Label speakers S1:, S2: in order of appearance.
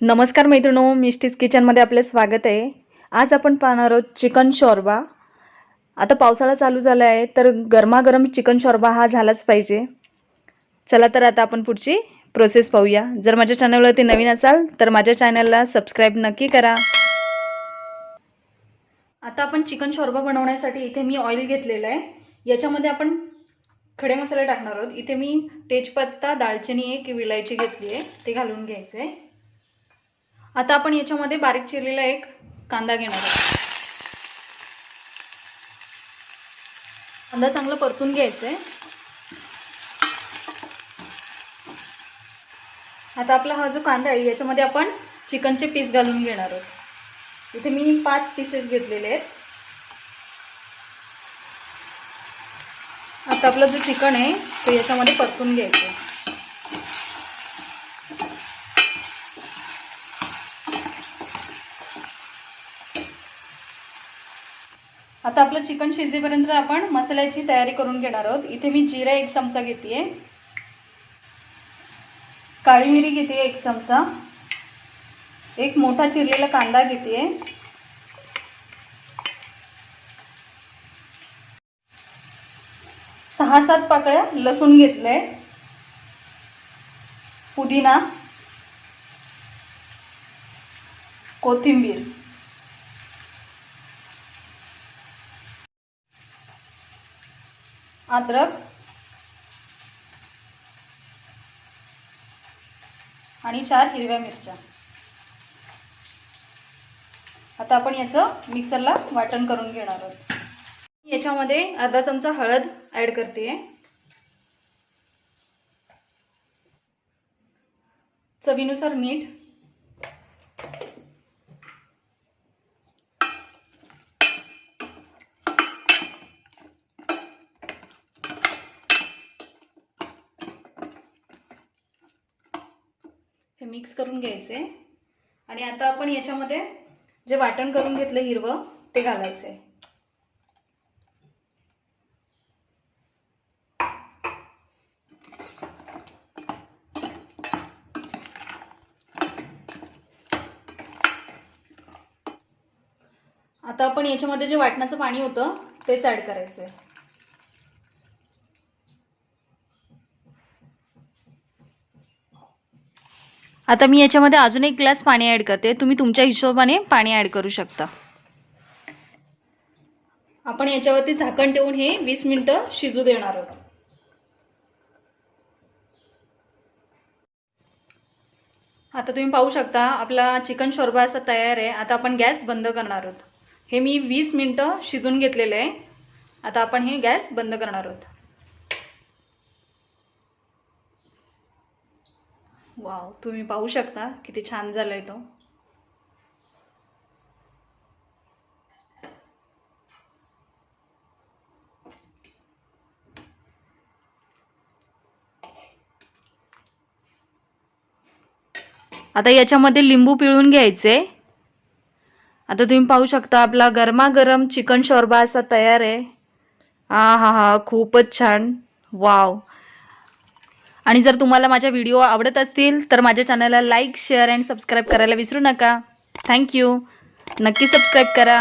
S1: नमस्कार मैत्रिणो मिस्टीज किचनमध्ये आपले स्वागत आहे. आज आपण पाहणार आहोत चिकन शॉर्बा. आता पावसाळा चालू झाला आहे तर गरमागरम चिकन शॉर्बा हा झालाच पाहिजे. चला तर आता आपण पुढची प्रोसेस पाहूया. जर माझ्या चॅनलवरती नवीन असाल तर माझ्या चॅनलला सबस्क्राईब नक्की करा. आता आपण चिकन शॉर्बा बनवण्यासाठी इथे मी ऑइल घेतलेलं आहे. याच्यामध्ये आपण खडे मसाले टाकणार आहोत. इथे मी तेजपत्ता दालचिनी एक विलायची घेतली आहे. ते घालून घ्यायचं आहे आता आपण याच्यामध्ये बारीक चिरलेला एक कांदा घेणार आहोत. कांदा चांगला परतून घ्यायचा आहे आता आपला हा जो कांदा आहे याच्यामध्ये आपण चिकनचे पीस घालून घेणार आहोत. इथे मी पाच पीसेस घेतलेले आहेत. आता आपलं जो चिकन आहे ते याच्यामध्ये परतून घ्यायचं आहे आता आपलं चिकन शिजेपर्यंत आपण मसाल्याची तयारी करून घेणार आहोत. इथे मी जिरा एक चमचा घेते काळी मिरी घेते एक चमचा. एक मोठा चिरलेला कांदा घेते सहा सात पाकळ्या लसूण घेतलंय पुदिना. कोथिंबीर. अद्रक. आणि चार हिरव्या मिरच्या. आता आपण याचं मिक्सरला वाटण करून घेणार आहोत. याच्यामध्ये अर्धा चमचा हळद ॲड करते. चवीनुसार मीठ मिक्स करून घ्यायचे. आणि आता आपण याच्यामध्ये जे वाटण करून घेतलं हिरवं ते घालायचं. आहे आता आपण याच्यामध्ये जे वाटणाचं पाणी होतं तेच ॲड करायचं आहे आता मी याच्यामध्ये अजून एक ग्लास पाणी ॲड करते. तुम्ही तुमच्या हिशोबाने पाणी ॲड करू शकता. आपण याच्यावरती झाकण ठेवून हे वीस मिनटं शिजू देणार आहोत. आता तुम्ही पाहू शकता आपला चिकन शोरबा असा तयार आहे. आता आपण गॅस बंद करणार आहोत. हे मी वीस मिनटं शिजून घेतलेलं आहे. आता आपण हे गॅस बंद करणार आहोत. वाव तुम्ही पाहू शकता किती छान झालाय तो. आता याच्यामध्ये लिंबू पिळून घ्यायचे. आता तुम्ही पाहू शकता आपला गरमागरम चिकन शोरबा असा तयार आहे. हा हा हा खूपच छान. वाव आणि जर तुम्हाला माझ्या व्हिडिओ आवडत असतील तर माझ्या चॅनलला लाईक शेअर अँड सबस्क्राईब करायला विसरू नका. थँक्यू नक्की सबस्क्राईब करा.